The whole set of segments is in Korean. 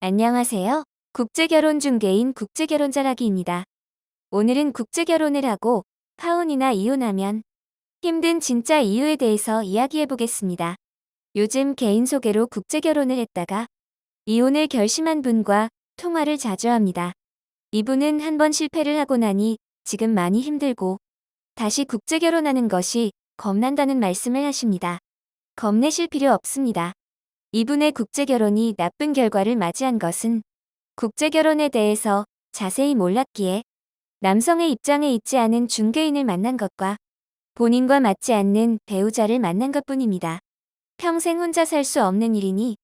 안녕하세요. 국제결혼 중개인 국제결혼자라기입니다. 오늘은 국제결혼을 하고 파혼이나 이혼하면 힘든 진짜 이유에 대해서 이야기해 보겠습니다. 요즘 개인 소개로 국제결혼을 했다가 이혼을 결심한 분과 통화를 자주 합니다. 이분은 한 번 실패를 하고 나니 지금 많이 힘들고 다시 국제결혼하는 것이 겁난다는 말씀을 하십니다. 겁내실 필요 없습니다. 이분의 국제결혼이 나쁜 결과를 맞이한 것은 국제결혼에 대해서 자세히 몰랐기에 남성의 입장에 있지 않은 중개인을 만난 것과 본인과 맞지 않는 배우자를 만난 것 뿐입니다. 평생 혼자 살 수 없는 일이니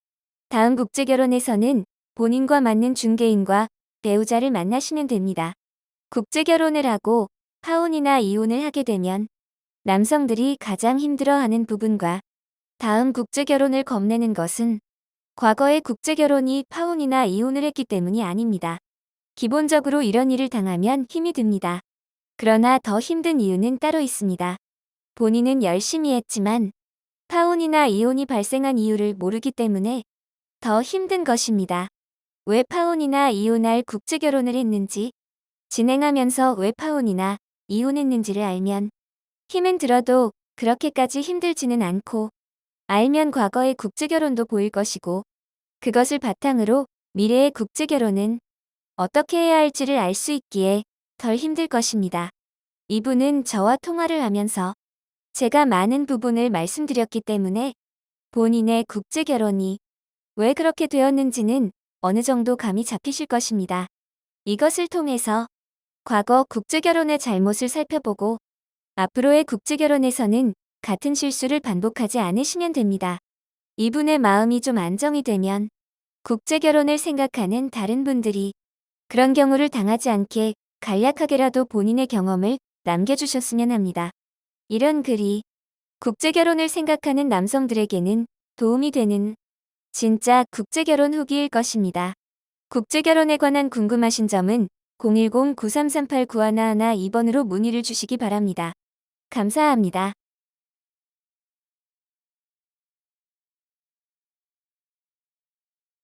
다음 국제결혼에서는 본인과 맞는 중개인과 배우자를 만나시면 됩니다. 국제결혼을 하고 파혼이나 이혼을 하게 되면 남성들이 가장 힘들어하는 부분과 다음 국제결혼을 겁내는 것은 과거의 국제결혼이 파혼이나 이혼을 했기 때문이 아닙니다. 기본적으로 이런 일을 당하면 힘이 듭니다. 그러나 더 힘든 이유는 따로 있습니다. 본인은 열심히 했지만 파혼이나 이혼이 발생한 이유를 모르기 때문에 더 힘든 것입니다. 왜 파혼이나 이혼할 국제결혼을 했는지, 진행하면서 왜 파혼이나 이혼했는지를 알면 힘은 들어도 그렇게까지 힘들지는 않고 알면 과거의 국제결혼도 보일 것이고 그것을 바탕으로 미래의 국제결혼은 어떻게 해야 할지를 알 수 있기에 덜 힘들 것입니다. 이분은 저와 통화를 하면서 제가 많은 부분을 말씀드렸기 때문에 본인의 국제결혼이 왜 그렇게 되었는지는 어느 정도 감이 잡히실 것입니다. 이것을 통해서 과거 국제결혼의 잘못을 살펴보고 앞으로의 국제결혼에서는 같은 실수를 반복하지 않으시면 됩니다. 이분의 마음이 좀 안정이 되면 국제 결혼을 생각하는 다른 분들이 그런 경우를 당하지 않게 간략하게라도 본인의 경험을 남겨주셨으면 합니다. 이런 글이 국제 결혼을 생각하는 남성들에게는 도움이 되는 진짜 국제 결혼 후기일 것입니다. 국제 결혼에 관한 궁금하신 점은 010-9338-9111 2번으로 문의를 주시기 바랍니다. 감사합니다.